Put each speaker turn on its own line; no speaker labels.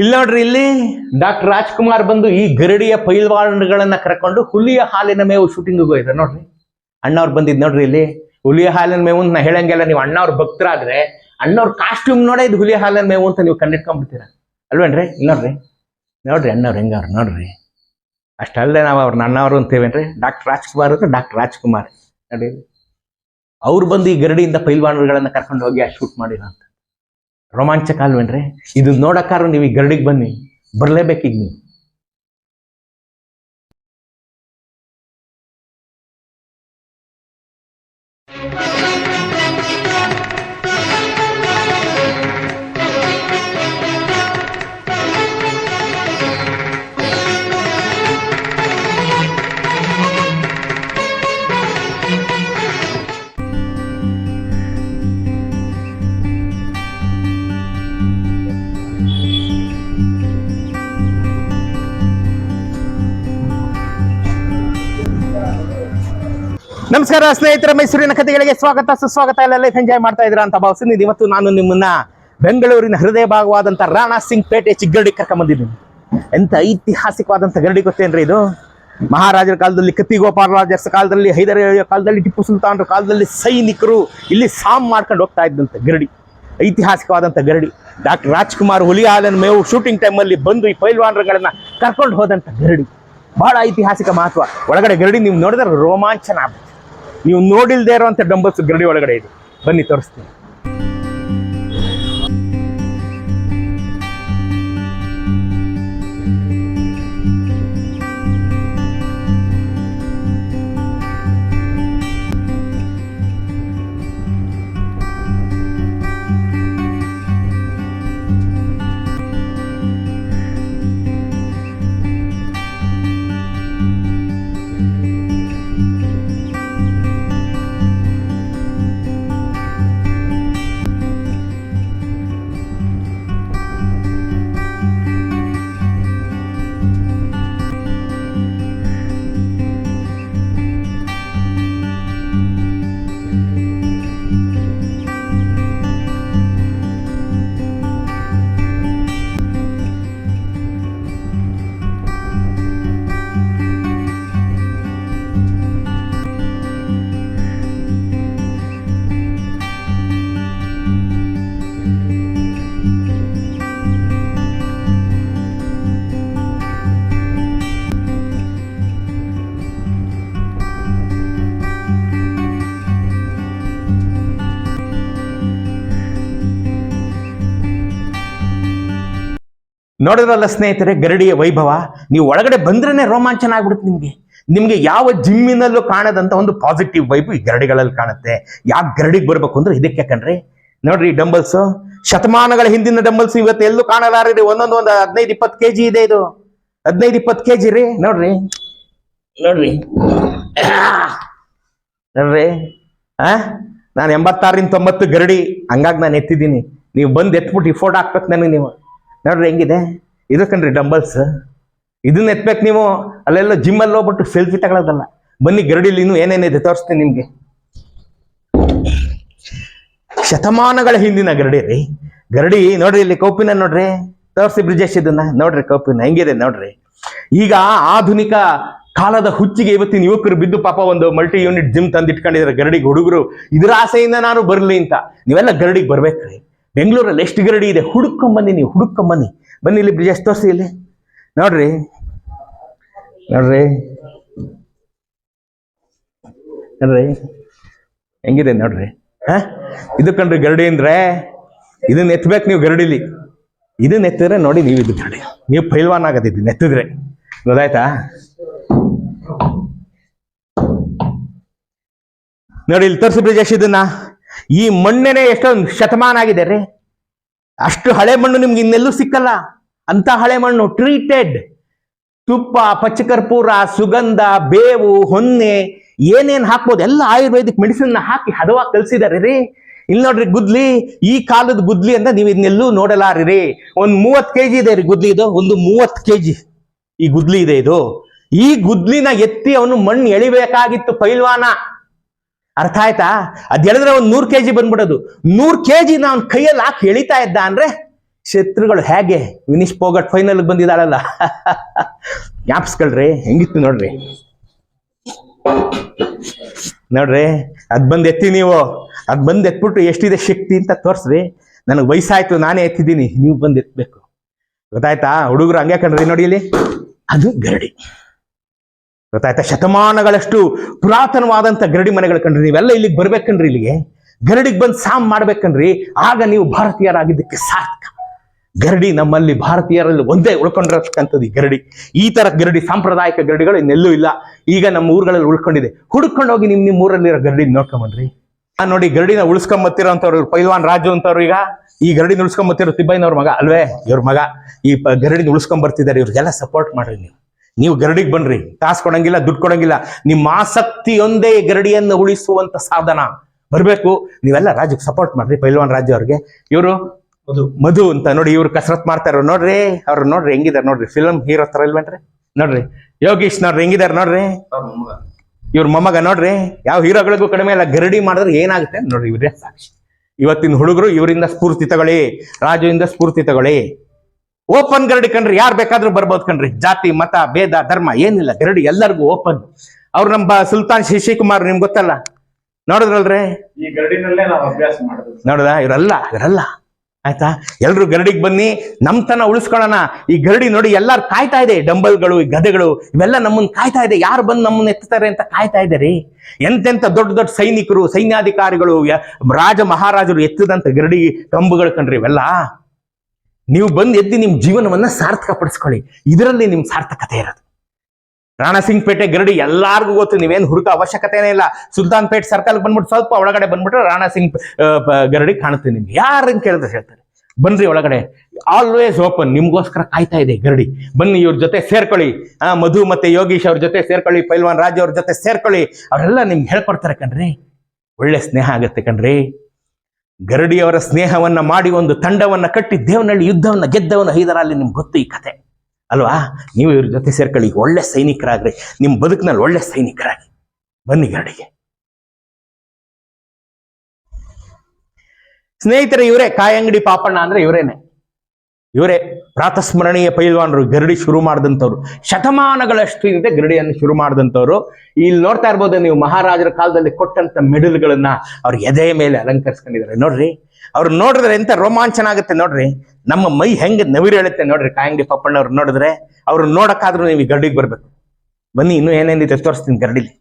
ಇಲ್ಲಿ ನೋಡ್ರಿ, ಇಲ್ಲಿ ಡಾಕ್ಟರ್ ರಾಜ್ಕುಮಾರ್ ಬಂದು ಈ ಗರಡಿಯ ಪೈಲ್ವಾನ್ಗಳನ್ನ ಕರ್ಕೊಂಡು ಹುಲಿಯ ಹಾಲಿನ ಮೇವು ಶೂಟಿಂಗ್ ಹೋಗಿದ್ರೆ. ನೋಡ್ರಿ, ಅಣ್ಣವ್ರು ಬಂದಿದ್ ನೋಡ್ರಿ ಇಲ್ಲಿ. ಹುಲಿಯ ಹಾಲಿನ ಮೇವು ಅಂತ ನಾ ಹೇಳಂಗೆಲ್ಲ ನೀವು ಅಣ್ಣವ್ರ ಭಕ್ತರಾದ್ರೆ, ಅಣ್ಣವ್ರ ಕಾಸ್ಟ್ಯೂಮ್ ನೋಡೇ ಇದು ಹುಲಿಯ ಹಾಲಿನ ಮೇವು ಅಂತ ನೀವು ಕಂಡಿಟ್ಕೊಂಡ್ಬಿಡ್ತೀರ ಅಲ್ವೇನ್ರಿ? ಇಲ್ಲಿ ನೋಡ್ರಿ ನೋಡ್ರಿ ಅಣ್ಣವ್ರು ಹೆಂಗವ್ರು, ನೋಡ್ರಿ. ಅಷ್ಟಲ್ಲದೆ ನಾವು ಅವ್ರನ್ನ ಅಣ್ಣವರು ಅಂತೇವೇನ್ರಿ? ಡಾಕ್ಟರ್ ರಾಜ್ಕುಮಾರ್ ಅಂದ್ರೆ ಡಾಕ್ಟರ್ ರಾಜ್ಕುಮಾರ್. ನೋಡಿ, ಅವ್ರು ಬಂದು ಈ ಗರಡಿಯಿಂದ ಪೈಲ್ವಾನ್ಗಳನ್ನ ಕರ್ಕೊಂಡು ಹೋಗಿ ಆ ಶೂಟ್ ಮಾಡಿರೋ ಅಂತ. ರೋಮಾಂಚಕ ಅಲ್ವೇನ್ರಿ? ಇದು ನೋಡಕ್ಕಾರು ನೀವು ಈ ಗರಡಿಗೆ ಬನ್ನಿ ಬರಲೇಬೇಕೀಗ ನೀವು. ನಮಸ್ಕಾರ, ಸ್ನೇಹಿತರ, ಮೈಸೂರಿನ ಕಥೆಗಳಿಗೆ ಸ್ವಾಗತ, ಸುಸ್ವಾಗತ ಎಲ್ಲ ಲೈಫ್ ಎಂಜಾಯ್ ಮಾಡ್ತಾ ಇದ್ರ ಅಂತ ಭಾವಿಸ್ತೀನಿ ಇವತ್ತು ನಾನು ನಿಮ್ಮನ್ನ ಬೆಂಗಳೂರಿನ ಹೃದಯ ಭಾಗವಾದಂತ ರಾಣಾ ಸಿಂಗ್ ಪೇಟೆ ಚಿಕ್ಕಗರಡಿ ಕರ್ಕೊಂಬಂದಿದ್ದೀನಿ ಎಂತ ಐತಿಹಾಸಿಕವಾದಂತ ಗರಡಿ ಗೊತ್ತೇನ್ರಿ ಇದು? ಮಹಾರಾಜರ ಕಾಲದಲ್ಲಿ ಕತ್ತಿ ಗೋಪಾಲರಾಜರ್ಸ್ ಕಾಲದಲ್ಲಿ ಹೈದರಾಲಿಯ ಕಾಲದಲ್ಲಿ, ಟಿಪ್ಪು ಸುಲ್ತಾನರ ಕಾಲದಲ್ಲಿ ಸೈನಿಕರು ಇಲ್ಲಿ ಸಾಮ್ ಮಾಡ್ಕೊಂಡು ಹೋಗ್ತಾ ಇದ್ದಂತ ಗರಡಿ. ಐತಿಹಾಸಿಕವಾದಂಥ ಗರಡಿ. ಡಾಕ್ಟರ್ ರಾಜ್ಕುಮಾರ್ ಹುಲಿ ಆಲನ್ ಮೇವು ಶೂಟಿಂಗ್ ಟೈಮಲ್ಲಿ ಬಂದು ಈ ಪೈಲ್ವಾನ್ರಗಳನ್ನ ಕರ್ಕೊಂಡು ಹೋದಂಥ ಗರಡಿ. ಬಹಳ ಐತಿಹಾಸಿಕ ಮಹತ್ವ. ಒಳಗಡೆ ಗರಡಿ, ನೀವು ನೋಡಿದ್ರೆ ರೋಮಾಂಚನ ಆಗ್ತದೆ ನೀವು ನೋಡಿಲ್ದೇ ಇರುವಂಥ ಡಂಬಲ್ಸ್ ಗರಡಿ ಒಳಗಡೆ ಇದೆ. ಬನ್ನಿ ತೋರಿಸ್ತೀನಿ. ನೋಡಿದ್ರಲ್ಲ ಸ್ನೇಹಿತರೆ, ಗರಡಿಯ ವೈಭವ? ನೀವು ಒಳಗಡೆ ಬಂದ್ರೇನೆ ರೋಮಾಂಚನ ಆಗ್ಬಿಡುತ್ತೆ ನಿಮಗೆ. ನಿಮಗೆ ಯಾವ ಜಿಮ್ಮಿನಲ್ಲೂ ಕಾಣದಂತ ಒಂದು ಪಾಸಿಟಿವ್ ವೈಬ್ ಈ ಗರಡಿಗಳಲ್ಲಿ ಕಾಣುತ್ತೆ. ಯಾಕೆ ಗರಡಿಗೆ ಬರ್ಬೇಕು ಅಂದ್ರೆ ಇದಕ್ಕೆ ಕಣ್ರಿ. ನೋಡ್ರಿ ಡಂಬಲ್ಸ್ ಶತಮಾನಗಳ ಹಿಂದಿನ ಡಂಬಲ್ಸ್ ಇವತ್ತು ಎಲ್ಲೂ ಕಾಣಲಾರಿ ಒಂದೊಂದು ಒಂದು ಹದಿನೈದು ಇಪ್ಪತ್ತು ಕೆಜಿ ಇದೆ ಇದು. ಹದಿನೈದು ಇಪ್ಪತ್ತು ಕೆಜಿ ರೀ. ನೋಡ್ರಿ. ನೋಡ್ರಿ. ನೋಡ್ರಿ. ಆ? ನಾನು ಎಂಬತ್ತಾರಿಂದ ತೊಂಬತ್ತು ಗರಡಿ. ಹಂಗಾಗಿ ನಾನು ಎತ್ತಿದ್ದೀನಿ. ನೀವು ಬಂದು ಎತ್ಬಿಟ್ಟು ಈ ಫೋಟೋ ಹಾಕ್ಬೇಕು ನನಗೆ ನೀವು. ನೋಡ್ರಿ ಹೆಂಗಿದೆ? ಇದು ಕಣ್ರಿ ಡಂಬಲ್ಸ್ ಇದನ್ನ ಎತ್ಬೇಕು ನೀವು. ಅಲ್ಲೆಲ್ಲ ಜಿಮ್ಮಲ್ಲಿ ಹೋಗ್ಬಿಟ್ಟು ಸೆಲ್ಫಿ ತಗೊಳ್ಳೋದಲ್ಲ ಬನ್ನಿ ಗರಡಿಲಿ ಇನ್ನೂ ಏನೇನಿದೆ ತೋರಿಸ್ತೀನಿ ನಿಮಗೆ. ಶತಮಾನಗಳ ಹಿಂದಿನ ಗರಡಿ ರೀ. ಗರಡಿ, ನೋಡ್ರಿ ಇಲ್ಲಿ ಕೌಪಿನ ನೋಡ್ರಿ. ತೋರಿಸಿ ಬ್ರಿಜೇಶ್ ಇದನ್ನ. ನೋಡ್ರಿ ಕೌಪಿನ, ಹೆಂಗಿದೆ ನೋಡ್ರಿ. ಈಗ ಆಧುನಿಕ ಕಾಲದ ಹುಚ್ಚಿಗೆ ಇವತ್ತಿನ ಯುವಕರು ಬಿದ್ದು ಪಾಪ ಒಂದು ಮಲ್ಟಿ ಯೂನಿಟ್ ಜಿಮ್ ತಂದಿಟ್ಕೊಂಡಿದ್ದಾರೆ ಗರಡಿಗೆ ಹುಡುಗರು. ಇದರ ಆಸೆಯಿಂದ ನಾನು ಬರಲಿ ಅಂತ. ನೀವೆಲ್ಲ ಗರಡಿಗೆ ಬರ್ಬೇಕ್ರಿ. ಬೆಂಗಳೂರಲ್ಲಿ ಎಷ್ಟು ಗರಡಿ ಇದೆ? ಹುಡುಕೊಂಬನ್ನಿ ನೀವು ಹುಡುಕೊಂಬನ್ನಿ ಬನ್ನಿ. ಇಲ್ಲಿ ಬ್ರಿಜಸ್ ತೋರಿಸಿ ಇಲ್ಲಿ. ನೋಡ್ರಿ. ನೋಡ್ರಿ. ನೋಡ್ರಿ. ಹೆಂಗಿದೆ ನೋಡ್ರಿ? ಹಾ? ಇದು ಕಣ್ರಿ ಗರಡಿ ಅಂದ್ರೆ ಇದನ್ನ ಎತ್ತಬೇಕು ನೀವು ಗರಡಿಲಿ. ಇದನ್ನ ಎತ್ತಿದ್ರೆ ನೋಡಿ ನೀವು ಇದು ಗರಡಿ. ನೀವು ಪೈಲ್ವಾನ್ ಆಗತ್ತಿದ್ದು ಎತ್ತಿದ್ರೆ ಗೊತ್ತಾಯ್ತಾ? ನೋಡಿ, ಇಲ್ಲಿ ತೋರಿಸಿ ಬ್ರಿಜೇಶ್ ಇದನ್ನ. ಈ ಮಣ್ಣೇನೆ ಎಷ್ಟೊಂದು ಶತಮಾನ ಆಗಿದೆ ರೀ. ಅಷ್ಟು ಹಳೆ ಮಣ್ಣು ನಿಮ್ಗೆ ಇನ್ನೆಲ್ಲೂ ಸಿಕ್ಕಲ್ಲ. ಅಂತ ಹಳೆ ಮಣ್ಣು ಟ್ರೀಟೆಡ್ ತುಪ್ಪ, ಪಚ್ಚಕರ್ಪೂರ, ಸುಗಂಧ, ಬೇವು, ಹೊನ್ನೆ, ಏನೇನು ಹಾಕ್ಬೋದು, ಎಲ್ಲ ಆಯುರ್ವೇದಿಕ್ ಮೆಡಿಸಿನ್ ಹಾಕಿ ಹದವಾಗಿ ಕಲ್ಸಿದಾರೆ ರೀ. ಇಲ್ಲಿ ನೋಡ್ರಿ ಗುದ್ಲಿ, ಈ ಕಾಲದ ಗುದ್ಲಿ ಅಂತ ನೀವು ಇದನ್ನೆಲ್ಲೂ ನೋಡಲಾರಿ ರೀ. ಒಂದು ಮೂವತ್ ಕೆಜಿ ಇದೆ ರೀ ಗುದ್ಲಿ ಇದು, ಒಂದು ಮೂವತ್ ಕೆಜಿ ಈ ಗುದ್ಲಿ ಇದೆ ಇದು. ಈ ಗುದ್ಲಿನ ಎತ್ತಿ ಅವನು ಮಣ್ಣು ಎಳಿಬೇಕಾಗಿತ್ತು ಪೈಲ್ವಾನ. ಅರ್ಥ ಆಯ್ತಾ? ಅದ್ ಹೇಳಿದ್ರೆ ನೂರು ಕೆ ಕೆಜಿ ಬಂದ್ಬಿಡೋದು. ನೂರ್ ಕೆಜಿ ಅವ್ನ ಕೈಯಲ್ಲಿ ಹಾಕಿ ಎಳಿತಾ ಇದ್ದ ಅಂದ್ರೆ ಶತ್ರುಗಳು ಹೇಗೆ? ವಿನಿಶ್ ಪೋಗಟ್ ಫೈನಲ್ ಬಂದಿದ್ದಾಳಲ್ಲ. ಜ್ಞಾಪಿಸ್ಕೊಳ್ರಿ, ಹೆಂಗಿತ್ತು ನೋಡ್ರಿ. ನೋಡ್ರಿ, ಅದ್ ಬಂದ್ ಎತ್ತಿ ನೀವು. ಅದ್ ಬಂದ್ ಎತ್ಬಿಟ್ಟು ಎಷ್ಟಿದೆ ಶಕ್ತಿ ಅಂತ ತೋರ್ಸ್ರಿ. ನನಗೆ ವಯಸ್ಸಾಯ್ತು, ನಾನೇ ಎತ್ತಿದ್ದೀನಿ. ನೀವು ಬಂದ್ ಎತ್ಬೇಕು. ಗೊತ್ತಾಯ್ತಾ? ಹುಡುಗರು ಹಂಗೆ ಕಣ್ರಿ ನೋಡಿ ಇಲ್ಲಿ. ಅದು ಗರಡಿ. ಗೊತ್ತಾಯ್ತಾ? ಶತಮಾನಗಳಷ್ಟು ಪುರಾತನವಾದಂತ ಗರಡಿ ಮನೆಗಳು ಕಂಡ್ರಿ. ನೀವೆಲ್ಲ ಇಲ್ಲಿಗೆ ಬರ್ಬೇಕನ್ರಿ ಇಲ್ಲಿಗೆ. ಗರಡಿಗೆ ಬಂದು ಸಾಮ್ ಮಾಡ್ಬೇಕನ್ರಿ ಆಗ ನೀವು ಭಾರತೀಯರಾಗಿದ್ದಕ್ಕೆ ಸಾರ್ಥಕ. ಗರಡಿ ನಮ್ಮಲ್ಲಿ ಭಾರತೀಯರಲ್ಲಿ ಒಂದೇ ಉಳ್ಕೊಂಡಿರತಕ್ಕಂಥದ್ದು ಈ ಗರಡಿ. ಈ ತರ ಗರಡಿ, ಸಾಂಪ್ರದಾಯಿಕ ಗರಡಿಗಳು ಇನ್ನೆಲ್ಲೂ ಇಲ್ಲ. ಈಗ ನಮ್ಮ ಊರುಗಳಲ್ಲಿ ಉಳ್ಕೊಂಡಿದೆ. ಹುಡುಕೊಂಡು ಹೋಗಿ ನಿಮ್ ನಿಮ್ಮ ಊರಲ್ಲಿರೋ ಗರಡಿ ನೋಡ್ಕೊಂಬನ್ರಿ ಆ ನೋಡಿ, ಗರಡಿನ ಉಳಿಸ್ಕೊಂಬತ್ತಿರೋಂಥವ್ರು ಇವ್ರು ಪೈಲ್ವಾನ್ ರಾಜು ಅಂತವ್ರು ಈಗ. ಈ ಗರಡಿನ ಉಳಿಸ್ಕೊಂಬತ್ತಿರೋ ತಿಬ್ಬಯ್ಯನವ್ರ ಮಗ ಅಲ್ವೇ? ಇವ್ರ ಮಗ. ಈ ಗರಡಿನ ಉಳಿಸ್ಕೊಂಬರ್ತಿದ್ದಾರೆ. ಇವ್ರಿಗೆಲ್ಲ ಸಪೋರ್ಟ್ ಮಾಡ್ರಿ ನೀವು. ನೀವು ಗರಡಿಗೆ ಬನ್ರಿ ಕಾಸು ಕೊಡಂಗಿಲ್ಲ ದುಡ್ಡು ಕೊಡಂಗಿಲ್ಲ. ನಿಮ್ಮ ಆಸಕ್ತಿಯೊಂದೇ ಗರಡಿಯನ್ನು ಉಳಿಸುವಂತ ಸಾಧನ. ಬರಬೇಕು ನೀವೆಲ್ಲ ರಾಜ್ಯಕ್ಕೆ ಸಪೋರ್ಟ್ ಮಾಡ್ರಿ ಪೈಲ್ವಾನ್ ರಾಜು ಅವ್ರಿಗೆ. ಇವರು ಮಧು. ಮಧು ಅಂತ ನೋಡಿ ಇವ್ರು ಕಸರತ್ ಮಾಡ್ತಾರ ನೋಡ್ರಿ ಅವ್ರು ನೋಡ್ರಿ ಹೆಂಗಿದಾರೆ ನೋಡ್ರಿ. ಫಿಲಂ ಹೀರೋ ತರ ಇಲ್ವೇನ್ರಿ? ನೋಡ್ರಿ ಯೋಗೀಶ್ ನೋಡ್ರಿ ಹೆಂಗಿದಾರೆ ನೋಡ್ರಿ? ಇವ್ರ ಮೊಮ್ಮಗ ನೋಡ್ರಿ ಯಾವ ಹೀರೋಗಳಿಗೂ ಕಡಿಮೆ ಇಲ್ಲ. ಗರಡಿ ಮಾಡಿದ್ರೆ ಏನಾಗುತ್ತೆ ನೋಡ್ರಿ ಇವ್ರೇ ಸಾಕ್ಷಿ. ಇವತ್ತಿನ ಹುಡುಗರು ಇವರಿಂದ ಸ್ಫೂರ್ತಿ ತಗೊಳ್ಳಿ ರಾಜುವಿಂದ ಸ್ಫೂರ್ತಿ ತಗೊಳ್ಳಿ. ಓಪನ್ ಗರಡಿ ಕಣ್ರಿ ಯಾರು ಬೇಕಾದ್ರೂ ಬರ್ಬೋದು ಕಣ್ರಿ. ಜಾತಿ ಮತ ಭೇದ ಧರ್ಮ ಏನಿಲ್ಲ. ಗರಡಿ ಎಲ್ಲರಿಗೂ ಓಪನ್. ಅವ್ರು ನಮ್ಮ ಸುಲ್ತಾನ್ ಶಶಿಕುಮಾರ್ ನಿಮ್ಗೆ ಗೊತ್ತಲ್ಲ? ನೋಡಿದ್ರಲ್ರಿ?
ಈ ಗರಡಿನಲ್ಲೇ ನಾವು ಅಭ್ಯಾಸ
ನೋಡ್ದ? ಇವರಲ್ಲ ಇವರಲ್ಲ. ಆಯ್ತಾ? ಎಲ್ರು ಗರಡಿಗೆ ಬನ್ನಿ ನಮ್ತನ ಉಳಿಸ್ಕೊಳ್ಳೋಣ. ಈ ಗರಡಿ ನೋಡಿ ಎಲ್ಲಾರು ಕಾಯ್ತಾ ಇದೆ. ಡಂಬಲ್ಗಳು ಈ ಗದೆಗಳು ಇವೆಲ್ಲ ನಮ್ಮನ್ನ ಕಾಯ್ತಾ ಇದೆ. ಯಾರು ಬಂದು ನಮ್ಮನ್ನ ಎತ್ತಾರೆ ಅಂತ ಕಾಯ್ತಾ ಇದ್ದಾರೆ. ಎಂತೆಂತ ದೊಡ್ಡ ದೊಡ್ಡ ಸೈನಿಕರು ಸೈನ್ಯಾಧಿಕಾರಿಗಳು ರಾಜ ಮಹಾರಾಜರು ಎತ್ತದಂತ ಗರಡಿ ಕಂಬುಗಳು ಕಣ್ರಿ ಇವೆಲ್ಲ. ನೀವು ಬಂದು ಎದ್ದು ನಿಮ್ ಜೀವನವನ್ನ ಸಾರ್ಥಕ ಪಡಿಸ್ಕೊಳ್ಳಿ ಇದರಲ್ಲಿ ನಿಮ್ ಸಾರ್ಥಕತೆ ಇರೋದು. ರಾಣಸಿಂಗ್ ಪೇಟೆ ಗರಡಿ ಎಲ್ಲಾರ್ಗೂ ಗೊತ್ತು, ನೀವೇನು ಹುಡುಕ ಅವಶ್ಯಕತೆನೇ ಇಲ್ಲ. ಸುಲ್ತಾನ್ ಪೇಟ್ ಸರ್ಕಲ್ ಬಂದ್ಬಿಟ್ಟು ಸ್ವಲ್ಪ ಒಳಗಡೆ ಬಂದ್ಬಿಟ್ರೆ ರಾಣಸಿಂಗ್ ಸಿಂಗ್ ಗರಡಿ ಕಾಣುತ್ತೆ ನಿಮ್ಗೆ. ಯಾರು ಕೇಳಿದ್ರೆ ಹೇಳ್ತಾರೆ? ಬನ್ರಿ ಒಳಗಡೆ. ಆಲ್ವೇಸ್ ಓಪನ್ ನಿಮ್ಗೋಸ್ಕರ ಕಾಯ್ತಾ ಇದೆ ಗರಡಿ. ಬನ್ನಿ ಇವ್ರ ಜೊತೆ ಸೇರ್ಕೊಳ್ಳಿ. ಆ, ಮಧು ಮತ್ತೆ ಯೋಗೀಶ್ ಅವ್ರ ಜೊತೆ ಸೇರ್ಕೊಳ್ಳಿ, ಪೈಲ್ವಾನ್ ರಾಜ್ ಅವ್ರ ಜೊತೆ ಸೇರ್ಕೊಳ್ಳಿ. ಅವರೆಲ್ಲ ನಿಮ್ಗೆ ಹೇಳ್ಕೊಡ್ತಾರೆ ಕಣ್ರಿ. ಒಳ್ಳೆ ಸ್ನೇಹ ಆಗತ್ತೆ ಕಣ್ರಿ. ಗರಡಿಯವರ ಸ್ನೇಹವನ್ನ ಮಾಡಿ ಒಂದು ತಂಡವನ್ನ ಕಟ್ಟಿ ದೇವನಹಳ್ಳಿ ಯುದ್ಧವನ್ನ ಗೆದ್ದವನ ಹೈದರಾಲಿ, ನಿಮ್ಗೆ ಗೊತ್ತು ಈ ಕತೆ. ಅಲ್ವಾ? ನೀವು ಇವ್ರ ಜೊತೆ ಸೇರ್ಕೊಳ್ಳಿ ಒಳ್ಳೆ ಸೈನಿಕರಾಗ್ರಿ. ನಿಮ್ಮ ಬದುಕಿನಲ್ಲಿ ಒಳ್ಳೆ ಸೈನಿಕರಾಗಿ. ಬನ್ನಿ ಗರಡಿಗೆ. ಸ್ನೇಹಿತರೆ, ಇವರೇ ಕಾಯಂಗಡಿ ಪಾಪಣ್ಣ ಅಂದ್ರೆ ಇವರೇನೆ. ಇವರೇ ಪ್ರಾತಸ್ಮರಣೀಯ ಪೈಲ್ವಾನರು, ಗರಡಿ ಶುರು ಮಾಡಿದಂಥವ್ರು. ಶತಮಾನಗಳಷ್ಟು ಇದೆ ಗರಡಿಯನ್ನು ಶುರು ಮಾಡಿದಂಥವ್ರು. ಇಲ್ಲಿ ನೋಡ್ತಾ ಇರ್ಬೋದು, ನೀವು ಮಹಾರಾಜರ ಕಾಲದಲ್ಲಿ ಕೊಟ್ಟಂತ ಮೆಡಲ್ಗಳನ್ನ ಅವ್ರ ಎದೆ ಮೇಲೆ ಅಲಂಕರಿಸ್ಕೊಂಡಿದ್ದಾರೆ. ನೋಡ್ರಿ, ಅವ್ರು ನೋಡಿದ್ರೆ ಎಂತ ರೋಮಾಂಚನ ಆಗುತ್ತೆ ನೋಡ್ರಿ. ನಮ್ಮ ಮೈ ಹೆಂಗೆ ನವಿರು ಹೇಳುತ್ತೆ ನೋಡ್ರಿ, ಕಾಯಂಗಿ ಪಪ್ಪಣ್ಣವ್ರು ನೋಡಿದ್ರೆ, ಅವ್ರು ನೋಡಕ್ಕಾದ್ರೂ ನೀವು ಗರಡಿಗೆ ಬರ್ಬೇಕು. ಬನ್ನಿ, ಇನ್ನೂ ಏನೇನಿದೆ ತೋರಿಸ್ತೀನಿ ಗರಡಿಲಿ.